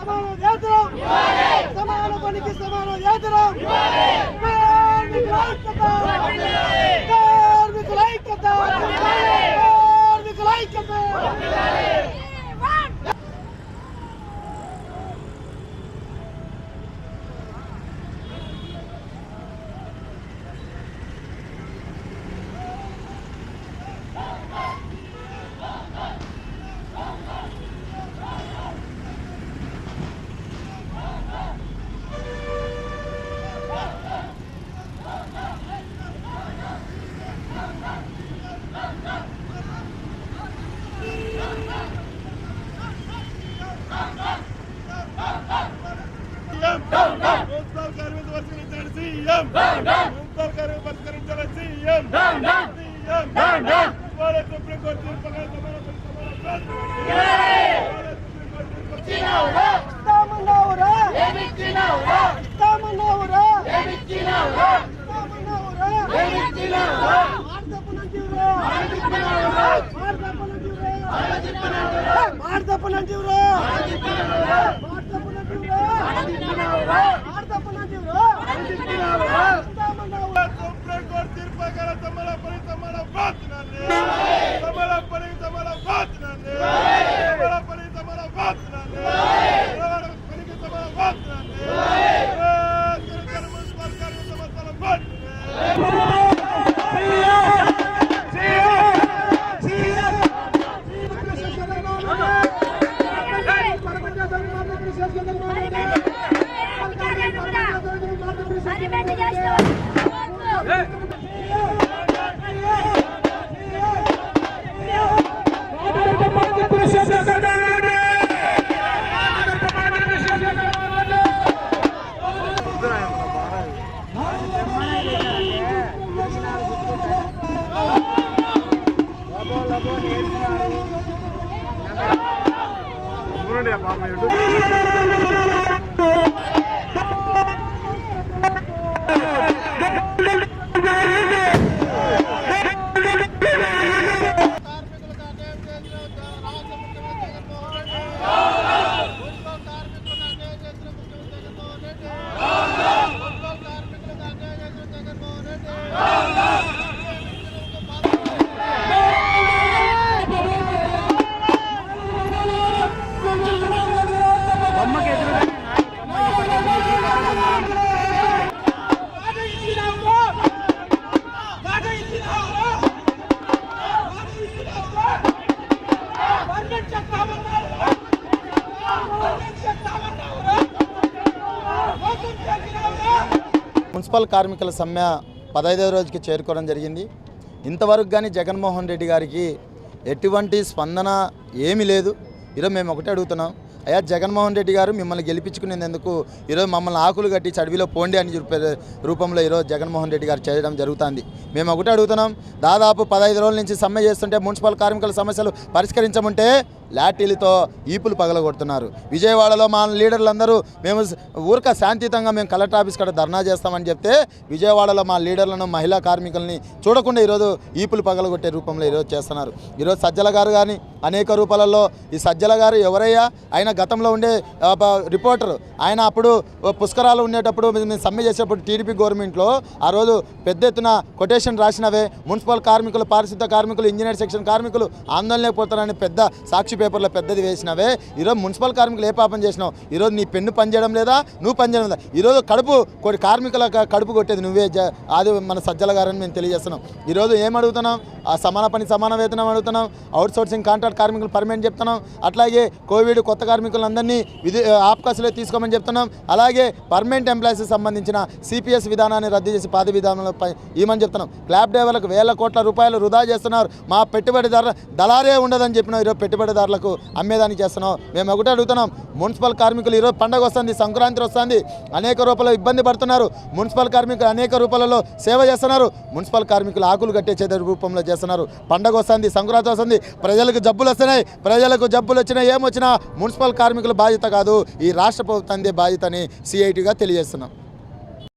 సమాన వేతనం సమాన పనికి సమాన వేతనం మున్సిపల్ కార్మిక పరిష్కరించాలి సీఎం మున్సిపల్ కార్మిక పరిష్కరించాలి సీఎం సీఎం ఇవాళ సుప్రీంకోర్టు తీర్పు ప్రకారం సమాన పని సమాన వేతనం. ఇస్తామన్నావురా ఇస్తామన్నావురా ఇస్తామన్నావురా మార్దప్పనంటివురా మార్దప్పనంటివురా మార్దప్పనంటివురా మార్దప్పనంటివురా కార్మికులకు మున్సిపల్ కార్మికుల సమ్మె పదహైదవ రోజుకి చేరుకోవడం జరిగింది. ఇంతవరకు కానీ జగన్మోహన్ రెడ్డి గారికి ఎటువంటి స్పందన ఏమీ లేదు. ఈరోజు మేము ఒకటే అడుగుతున్నాం. అయ్యా జగన్మోహన్ రెడ్డి గారు మిమ్మల్ని గెలిపించుకునేందుకు ఈరోజు మమ్మల్ని ఆకులు కట్టి చడివిలో పోండి అని రూపంలో ఈరోజు జగన్మోహన్ రెడ్డి గారు చేయడం జరుగుతుంది. మేము ఒకటి అడుగుతున్నాం దాదాపు పదహైదు రోజుల నుంచి సమ్మె చేస్తుంటే మున్సిపల్ కార్మికుల సమస్యలు పరిష్కరించమంటే లాఠీలతో ఈపులు పగలగొడుతున్నారు. విజయవాడలో మా లీడర్లందరూ మేము ఊరిక శాంతియుతంగా మేము కలెక్టర్ ఆఫీస్ కాడ ధర్నా చేస్తామని చెప్తే విజయవాడలో మా లీడర్లను మహిళా కార్మికుల్ని చూడకుండా ఈరోజు ఈపులు పగలగొట్టే రూపంలో ఈరోజు చేస్తున్నారు. ఈరోజు సజ్జల గారు కానీ అనేక రూపాలలో ఈ సజ్జల గారు ఎవరయ్యా? ఆయన గతంలో ఉండే ప- రిపోర్టర్. ఆయన అప్పుడు పుష్కరాలు ఉండేటప్పుడు మేము సమ్మె చేసేటప్పుడు టీడీపీ గవర్నమెంట్లో ఆ రోజు పెద్ద ఎత్తున కొటేషన్ రాసినవే. మున్సిపల్ కార్మికులు పారిశుద్ధ కార్మికులు ఇంజనీర్ సెక్షన్ కార్మికులు ఆందోళన పోతారని పెద్ద సాక్షి పేపర్లో పెద్దది వేసినవే. ఈరోజు మున్సిపల్ కార్మికులు ఏ పాపం చేసినావు? ఈరోజు నీ పెన్ను పనిచేయడం లేదా? నువ్వు పనిచేయడం లేదా? ఈరోజు కడుపు కొన్ని కార్మికుల కడుపు కొట్టేది నువ్వే. అది మన సజ్జల గారని మేము తెలియజేస్తున్నాం. ఈరోజు ఏం అడుగుతున్నాం? ఆ సమాన పని సమాన వేతనం అడుగుతున్నాం. అవుట్ సోర్సింగ్ కాంట్రాక్ట్ కార్మికులు పర్మనెంట్ చెప్తున్నాం. అట్లాగే కోవిడ్ కొత్త కార్మికులందరినీ విధి ఆప్కాసులో తీసుకోమని చెప్తున్నాం. అలాగే పర్మనెంట్ ఎంప్లాయీస్కి సంబంధించిన సిపిఎస్ విధానాన్ని రద్దు చేసి పాత విధానంలో ఇమని చెప్తున్నాం. క్లాబ్ డ్రైవర్లకు వేల కోట్ల రూపాయలు వృధా చేస్తున్నారు. మా పెట్టుబడిదారుల దళారే ఉండదని చెప్పిన ఈరోజు పెట్టుబడిదారులకు అమ్మేదానికి చేస్తున్నాం. మేము ఒకటే అడుగుతున్నాం. మున్సిపల్ కార్మికులు ఈరోజు పండగ వస్తుంది సంక్రాంతి వస్తుంది. అనేక రూపాయలు ఇబ్బంది పడుతున్నారు. మున్సిపల్ కార్మికులు అనేక రూపాయలలో సేవ చేస్తున్నారు. మున్సిపల్ కార్మికులు ఆకులు కట్టే చేత రూపంలో చేస్తున్నారు. పండగ వస్తుంది సంక్రాంతి వస్తుంది. ప్రజలకు జబ్బులు వస్తున్నాయి ప్రజలకు జబ్బులు వచ్చినా ఏమొచ్చినా మున్సిపల్ కార్మికుల బాధ్యత కాదు. ఈ రాష్ట్ర ప్రభుత్వం బాధ్యత అని సిఐటిగా తెలియజేస్తున్నాం.